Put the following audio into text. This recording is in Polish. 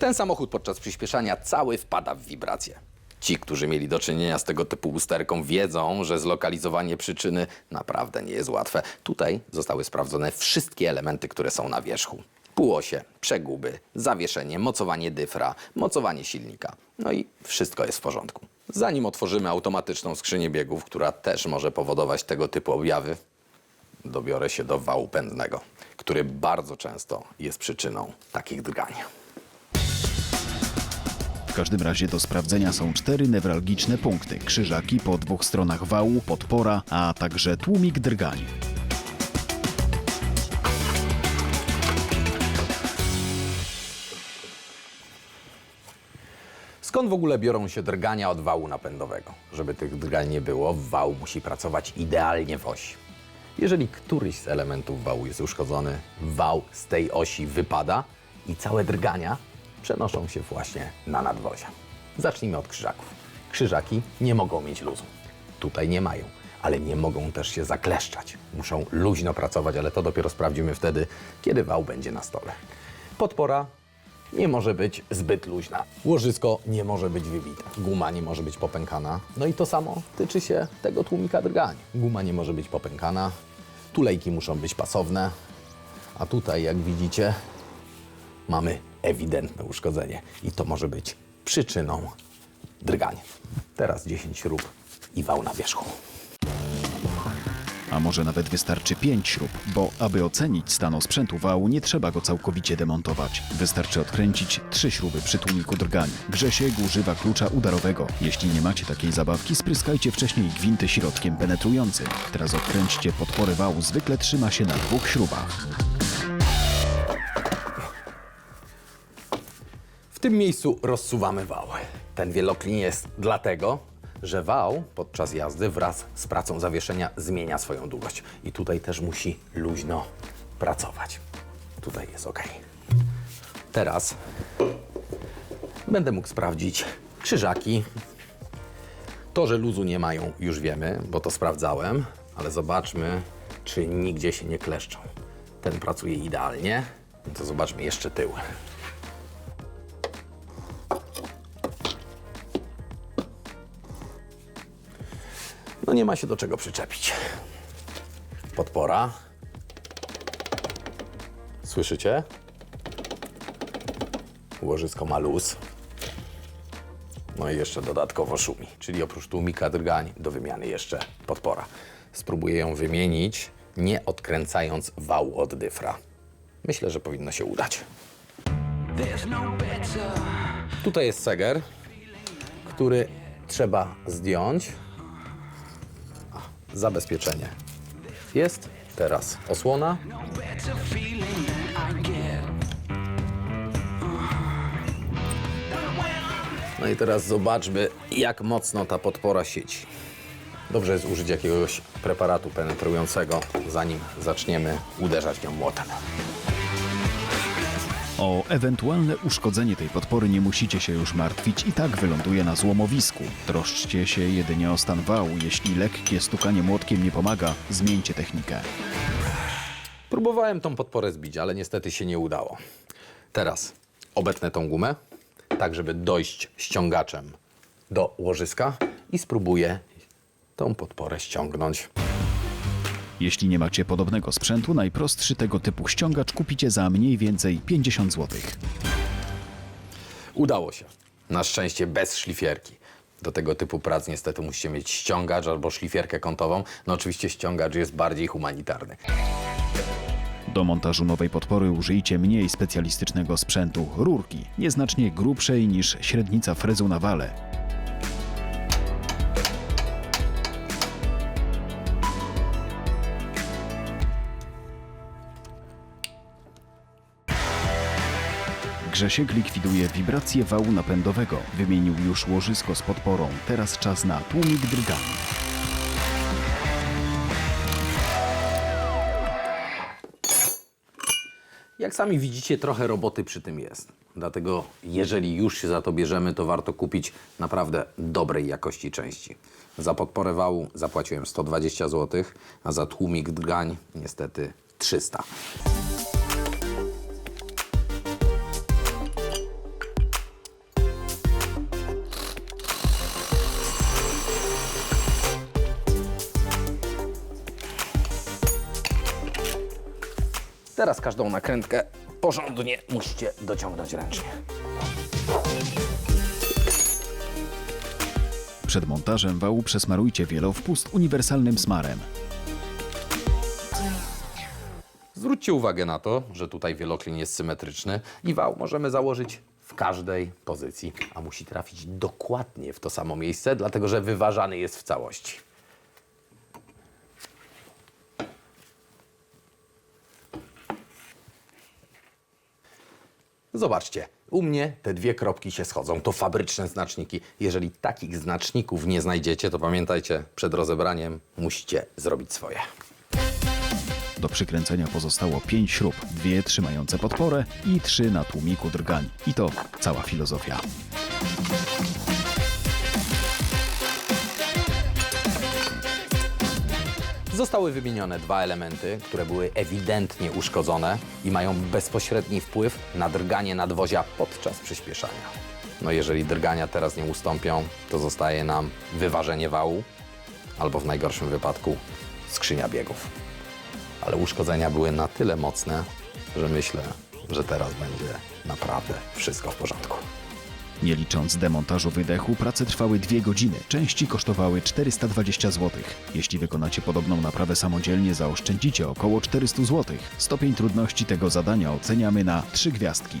Ten samochód podczas przyspieszania cały wpada w wibracje. Ci, którzy mieli do czynienia z tego typu usterką, wiedzą, że zlokalizowanie przyczyny naprawdę nie jest łatwe. Tutaj zostały sprawdzone wszystkie elementy, które są na wierzchu. Półosie, przeguby, zawieszenie, mocowanie dyfra, mocowanie silnika. No i wszystko jest w porządku. Zanim otworzymy automatyczną skrzynię biegów, która też może powodować tego typu objawy, dobiorę się do wału pędnego, który bardzo często jest przyczyną takich drgań. Każdym razie do sprawdzenia są cztery newralgiczne punkty: krzyżaki po dwóch stronach wału, podpora, a także tłumik drgań. Skąd w ogóle biorą się drgania od wału napędowego? Żeby tych drgań nie było, wał musi pracować idealnie w osi. Jeżeli któryś z elementów wału jest uszkodzony, wał z tej osi wypada i całe drgania przenoszą się właśnie na nadwozie. Zacznijmy od krzyżaków. Krzyżaki nie mogą mieć luzu. Tutaj nie mają, ale nie mogą też się zakleszczać. Muszą luźno pracować, ale to dopiero sprawdzimy wtedy, kiedy wał będzie na stole. Podpora nie może być zbyt luźna. Łożysko nie może być wybite. Guma nie może być popękana. No i to samo tyczy się tego tłumika drgań. Guma nie może być popękana. Tulejki muszą być pasowne. A tutaj, jak widzicie, mamy ewidentne uszkodzenie. I to może być przyczyną drgań. Teraz 10 śrub i wał na wierzchu. A może nawet wystarczy pięć śrub, bo aby ocenić stan osprzętu wału, nie trzeba go całkowicie demontować. Wystarczy odkręcić trzy śruby przy tłumiku drgań. Grzesiek używa klucza udarowego. Jeśli nie macie takiej zabawki, spryskajcie wcześniej gwinty środkiem penetrującym. Teraz odkręćcie podpory wału, zwykle trzyma się na dwóch śrubach. W tym miejscu rozsuwamy wał. Ten wieloklin jest dlatego, że wał podczas jazdy wraz z pracą zawieszenia zmienia swoją długość. I tutaj też musi luźno pracować. Tutaj jest ok. Teraz będę mógł sprawdzić krzyżaki. To, że luzu nie mają, już wiemy, bo to sprawdzałem, ale zobaczmy, czy nigdzie się nie kleszczą. Ten pracuje idealnie. To zobaczmy jeszcze tył. No nie ma się do czego przyczepić. Podpora. Słyszycie? Łożysko ma luz. No i jeszcze dodatkowo szumi. Czyli oprócz tłumika drgań do wymiany jeszcze podpora. Spróbuję ją wymienić, nie odkręcając wału od dyfra. Myślę, że powinno się udać. Tutaj jest seger, który trzeba zdjąć zabezpieczenie. Jest teraz osłona. No i teraz zobaczmy, jak mocno ta podpora sieci. Dobrze jest użyć jakiegoś preparatu penetrującego, zanim zaczniemy uderzać nią młotem. O ewentualne uszkodzenie tej podpory nie musicie się już martwić i tak wyląduje na złomowisku. Troszczcie się jedynie o stan wału. Jeśli lekkie stukanie młotkiem nie pomaga, zmieńcie technikę. Próbowałem tą podporę zbić, ale niestety się nie udało. Teraz obetnę tą gumę, tak żeby dojść ściągaczem do łożyska i spróbuję tą podporę ściągnąć. Jeśli nie macie podobnego sprzętu, najprostszy tego typu ściągacz kupicie za mniej więcej 50 zł. Udało się. Na szczęście bez szlifierki. Do tego typu prac niestety musicie mieć ściągacz albo szlifierkę kątową. No oczywiście ściągacz jest bardziej humanitarny. Do montażu nowej podpory użyjcie mniej specjalistycznego sprzętu rurki, nieznacznie grubszej niż średnica frezu na wale. Grzesiek likwiduje wibrację wału napędowego. Wymienił już łożysko z podporą. Teraz czas na tłumik drgań. Jak sami widzicie, trochę roboty przy tym jest. Dlatego, jeżeli już się za to bierzemy, to warto kupić naprawdę dobrej jakości części. Za podporę wału zapłaciłem 120 zł, a za tłumik drgań niestety 300. Teraz każdą nakrętkę porządnie musicie dociągnąć ręcznie. Przed montażem wału przesmarujcie wielowpust uniwersalnym smarem. Zwróćcie uwagę na to, że tutaj wieloklin jest symetryczny i wał możemy założyć w każdej pozycji, a musi trafić dokładnie w to samo miejsce, dlatego że wyważany jest w całości. Zobaczcie, u mnie te dwie kropki się schodzą. To fabryczne znaczniki. Jeżeli takich znaczników nie znajdziecie, to pamiętajcie, przed rozebraniem musicie zrobić swoje. Do przykręcenia pozostało 5 śrub, dwie trzymające podporę i trzy na tłumiku drgań. I to cała filozofia. Zostały wymienione dwa elementy, które były ewidentnie uszkodzone i mają bezpośredni wpływ na drganie nadwozia podczas przyspieszania. No jeżeli drgania teraz nie ustąpią, to zostaje nam wyważenie wału albo w najgorszym wypadku skrzynia biegów. Ale uszkodzenia były na tyle mocne, że myślę, że teraz będzie naprawdę wszystko w porządku. Nie licząc demontażu wydechu, prace trwały 2 godziny. Części kosztowały 420 zł. Jeśli wykonacie podobną naprawę samodzielnie, zaoszczędzicie około 400 zł. Stopień trudności tego zadania oceniamy na 3 gwiazdki.